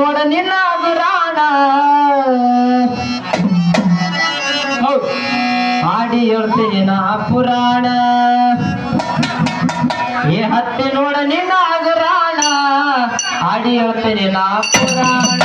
ನೋಡ ನಿನ್ನ ರಾಣ ಹಾಡಿ ಹೇಳ್ತೀನಿ ನಾ ಪುರಾಣ. ಏ ಹತ್ತಿ ನೋಡ ನಿನ್ನ ರಾಣ ಹಾಡಿ ಹೇಳ್ತೀನಿ ನಾ ಪುರಾಣ.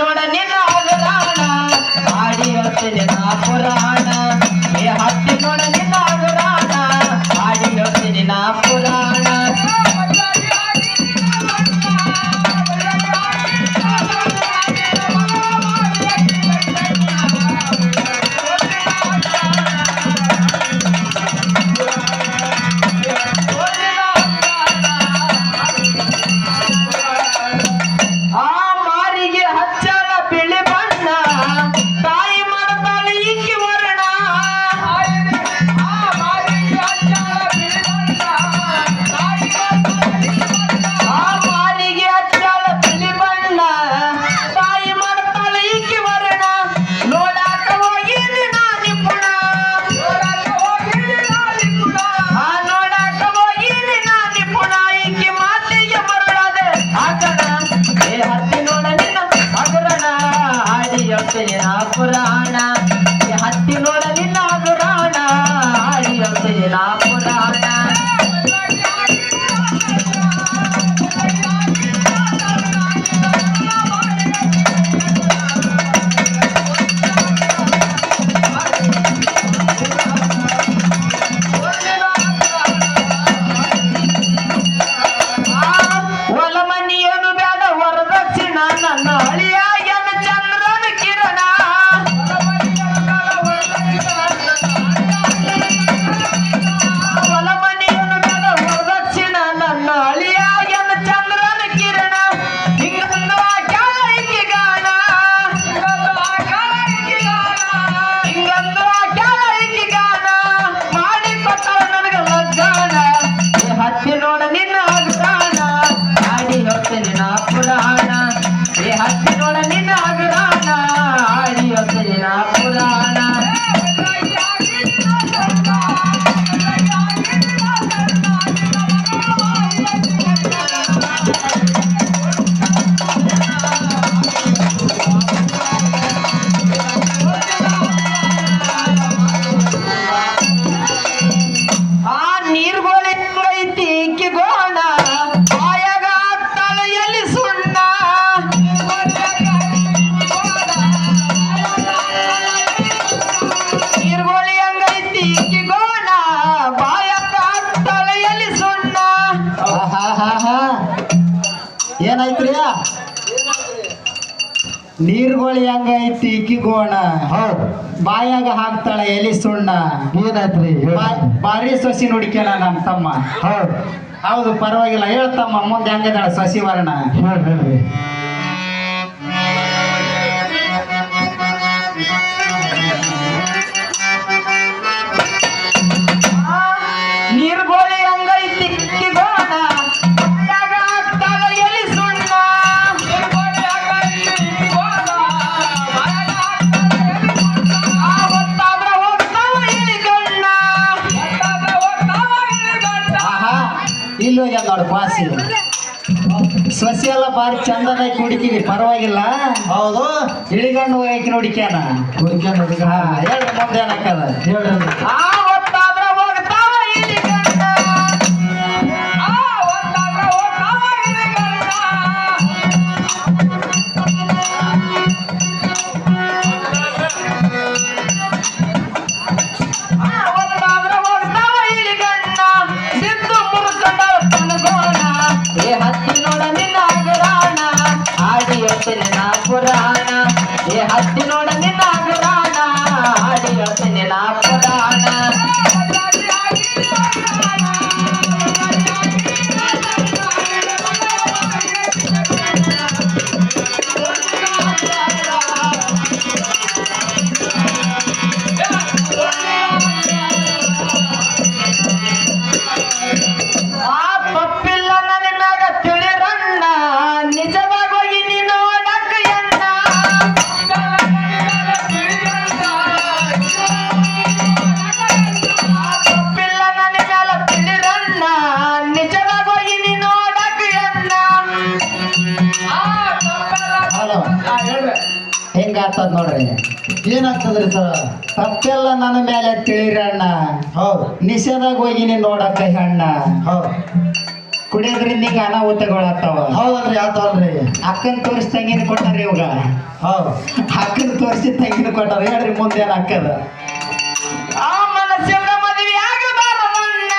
ನೋಡ ನಿನ್ನ ಆಗದಾಣ ಆಡಿ ಹತ್ತಿನ ಪುರ ಏನಾತ್ರಿ ನೀರ್ಗೋಳಿ ಹೆಂಗ ಐತಿ ಬಾಯಾಗ ಹಾಕ್ತಾಳ ಎಲಿ ಸುಣ್ಣ. ಏನಾಯ್ತ್ರಿ ಬಾರಿ ಸಸಿ ನುಡಿಕೆನ ನಮ್ ತಮ್ಮ. ಹೌದು. ಪರವಾಗಿಲ್ಲ. ಹೇಳ್ತಮ್ಮ ಮುಂದೆ ಹೆಂಗದಾಳ ಸಸಿ ವರ್ಣ. ಹೋಗ್ಯದ ನೋಡಿ ಪಾಸಿ ಸಸಿ ಎಲ್ಲ ಬಾರಿ ಚಂದದ ಕುಡಿತೀವಿ ಪರವಾಗಿಲ್ಲ. ಹೌದು. ಇಳಿಗಣ್ಣು ಹೋಗಿ ನೋಡಿಕೆ ಹುಡುಕ್ಯಾನ ಮುಂದೆ ಏನಕ್ಕದ ಹೇಳಿ ನೋಡ್ರಿ. ಏನಾಗ್ತದ್ರಿ ಸರ್? ತಪ್ಪೆಲ್ಲ ನನ್ನ ಮೇಲೆ ತಿಳಿರಿ ಅಣ್ಣ. ಹೌದು. ನಿಷೇಧಾಗ ಹೋಗಿನಿ ನೋಡಕ್ಕ ಅಣ್ಣ. ಹೌದು. ಕುಡಿಯೋದ್ರಿಂದ ಹಿಂಗ ಅನಾಹುತಗಳಾಗ್ತಾವ. ಹೌದಲ್ರಿ ಯಾವ್ದಲ್ರಿ ಅಕ್ಕನ ತೋರಿಸಿ ತಂಗಿನ ಕೊಟ್ಟಾರ ಇವಾಗ. ಹೌದು. ಅಕ್ಕನ ತೋರಿಸಿ ತಂಗಿನ ಕೊಟ್ಟಾರ ಹೇಳ್ರಿ ಮುಂದೆ ಅಕ್ಕದ ಆ ಮನಸ್ಸಿಂದ ಮದುವೆ ಆಗಬಾರಣ್ಣ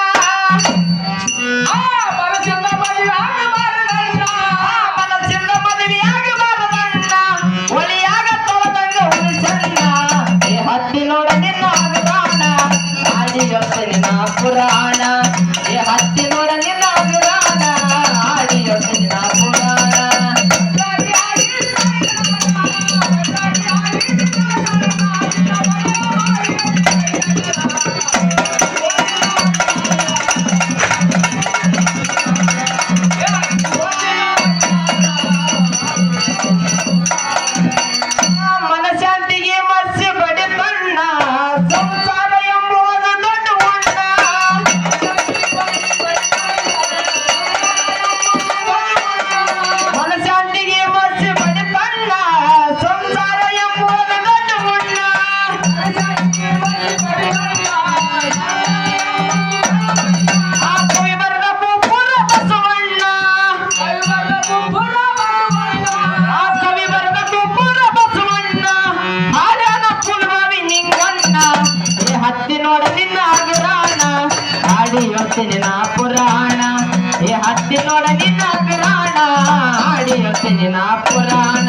ಹತ್ತಿನ ಪುರಾಣ ಈ ಹತ್ತಿ ನೋಡಲಿನ ಗ್ರಾಣ ಹಾಡಿ ಹತ್ತಿನ ಪುರಾಣ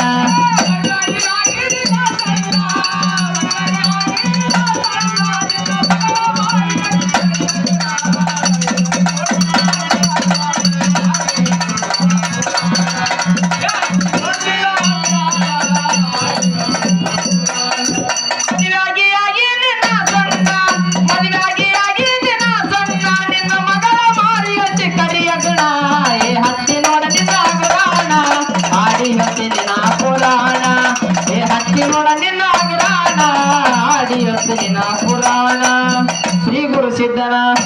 together.